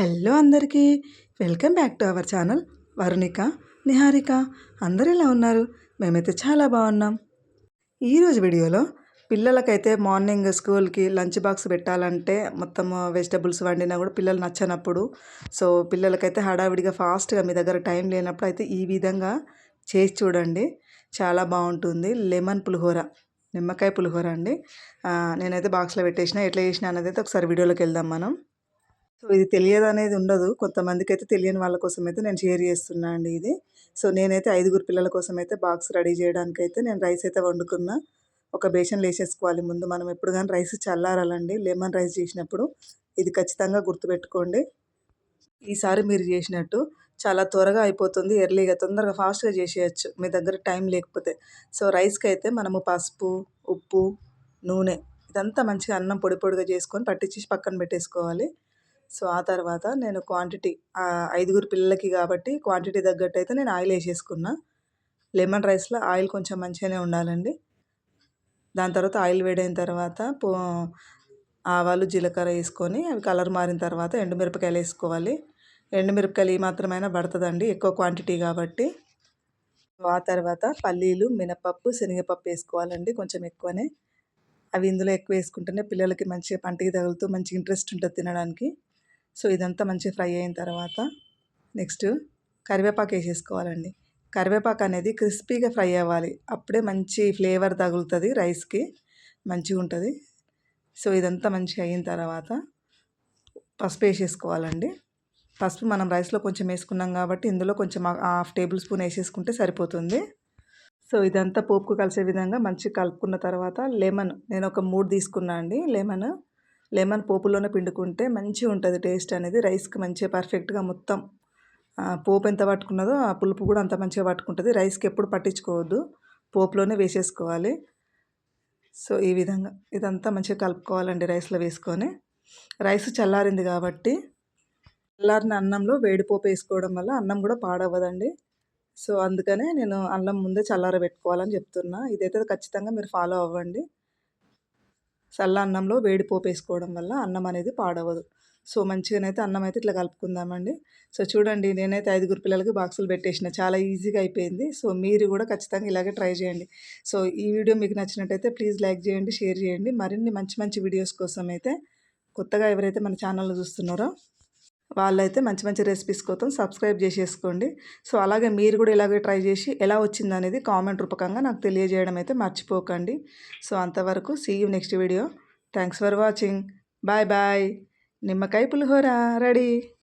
Hello అందరికీ. Welcome back to our channel Varunika Niharika. అందరూ ఎలా ఉన్నారు? మేమైతే చాలా బాగున్నాం. ఈరోజు వీడియోలో పిల్లలకైతే మార్నింగ్ స్కూల్కి లంచ్ బాక్స్ పెట్టాలంటే మొత్తం వెజిటబుల్స్ వండినా కూడా పిల్లలు నచ్చనప్పుడు. సో పిల్లలకైతే హడావిడిగా ఫాస్ట్గా మీ దగ్గర టైం లేనప్పుడు అయితే ఈ విధంగా చేసి చూడండి. చాలా బాగుంటుంది. లెమన్ పులిహోర నిమ్మకాయ పులిహోర అండి. నేనైతే బాక్స్లో పెట్టేసిన ఎట్లా చేసిన అనేది అయితే ఒకసారి వీడియోలోకి వెళ్దాం మనం. సో ఇది తెలియదు అనేది ఉండదు. కొంతమందికి అయితే తెలియని వాళ్ళ కోసం అయితే నేను షేర్ చేస్తున్నా అండి ఇది. సో నేనైతే ఐదుగురు పిల్లల కోసం అయితే బాక్స్ రెడీ చేయడానికి అయితే నేను రైస్ అయితే వండుకున్నా. ఒక బేషన్ వేసేసుకోవాలి ముందు. మనం ఎప్పుడు కానీ రైస్ చల్లారాలండి. లెమన్ రైస్ చేసినప్పుడు ఇది ఖచ్చితంగా గుర్తుపెట్టుకోండి. ఈసారి మీరు చేసినట్టు చాలా త్వరగా అయిపోతుంది. ఎర్లీగా తొందరగా ఫాస్ట్గా చేసేయచ్చు. మీ దగ్గర టైం లేకపోతే. సో రైస్కి అయితే మనము పసుపు ఉప్పు నూనె ఇదంతా మంచిగా అన్నం పొడి పొడిగా చేసుకొని పట్టించి పక్కన పెట్టేసుకోవాలి. సో ఆ తర్వాత నేను క్వాంటిటీ ఐదుగురు పిల్లలకి కాబట్టి క్వాంటిటీ తగ్గట్టు అయితే నేను ఆయిల్ వేసేసుకున్నా. లెమన్ రైస్లో ఆయిల్ కొంచెం మంచిగానే ఉండాలండి. దాని తర్వాత ఆయిల్ వేడైన తర్వాత పో ఆవాలు జీలకర్ర వేసుకొని అవి కలర్ మారిన తర్వాత ఎండుమిరపకాయలు వేసుకోవాలి. ఎండుమిరపకాయలు ఈ మాత్రమైనా పడుతుందండి ఎక్కువ క్వాంటిటీ కాబట్టి. ఆ తర్వాత పల్లీలు మినపప్పు శనగపప్పు వేసుకోవాలండి కొంచెం ఎక్కువనే. అవి ఇందులో ఎక్కువ వేసుకుంటేనే పిల్లలకి మంచిగా పంటకి తగులుతూ మంచి ఇంట్రెస్ట్ ఉంటుంది తినడానికి. సో ఇదంతా మంచిగా ఫ్రై అయిన తర్వాత నెక్స్ట్ కరివేపాకు వేసేసుకోవాలండి. కరివేపాకు అనేది క్రిస్పీగా ఫ్రై అవ్వాలి. అప్పుడే మంచి ఫ్లేవర్ తగులుతుంది రైస్కి మంచిగా ఉంటుంది. సో ఇదంతా మంచిగా అయిన తర్వాత పసుపు వేసేసుకోవాలండి. పసుపు మనం రైస్లో కొంచెం వేసుకున్నాం కాబట్టి ఇందులో కొంచెం హాఫ్ టేబుల్ స్పూన్ వేసేసుకుంటే సరిపోతుంది. సో ఇదంతా పోపుకు కలిసే విధంగా మంచిగా కలుపుకున్న తర్వాత లెమన్ నేను ఒక మూడు తీసుకున్నా అండి లెమన్. లెమన్ పోపులోనే పిండుకుంటే మంచిగా ఉంటుంది టేస్ట్ అనేది. రైస్కి మంచిగా పర్ఫెక్ట్గా మొత్తం పోపు ఎంత పట్టుకున్నదో ఆ పులుపు కూడా అంత మంచిగా పట్టుకుంటుంది. రైస్కి ఎప్పుడు పట్టించుకోవద్దు. పోపులోనే వేసేసుకోవాలి. సో ఈ విధంగా ఇదంతా మంచిగా కలుపుకోవాలండి రైస్లో వేసుకొని. రైస్ చల్లారింది కాబట్టి చల్లారిన అన్నంలో వేడిపోపు వేసుకోవడం వల్ల అన్నం కూడా పాడవ్వదండి. సో అందుకనే నేను అన్నం ముందే చల్లారబెట్టుకోవాలని చెప్తున్నా. ఇదైతే ఖచ్చితంగా మీరు ఫాలో అవ్వండి. చల్ల అన్నంలో వేడి పోపు వేసుకోవడం వల్ల అన్నం అనేది పాడవదు. సో మంచిగానైతే అన్నం అయితే ఇట్లా కలుపుకుందామండి. సో చూడండి నేనైతే ఐదుగురు పిల్లలకి బాక్సులు పెట్టేసిన. చాలా ఈజీగా అయిపోయింది. సో మీరు కూడా ఖచ్చితంగా ఇలాగే ట్రై చేయండి. సో ఈ వీడియో మీకు నచ్చినట్టయితే ప్లీజ్ లైక్ చేయండి షేర్ చేయండి. మరిన్ని మంచి మంచి వీడియోస్ కోసం అయితే కొత్తగా ఎవరైతే మన ఛానల్లో చూస్తున్నారో వాళ్ళైతే మంచి మంచి రెసిపీస్ కోసం సబ్స్క్రైబ్ చేసేసుకోండి. సో అలాగే మీరు కూడా ఇలాగే ట్రై చేసి ఎలా వచ్చింది అనేది కామెంట్ రూపకంగా నాకు తెలియజేయడం అయితే మర్చిపోకండి. సో అంతవరకు see you next video thanks for watching bye bye నిమ్మకాయ పులిహోర రెడీ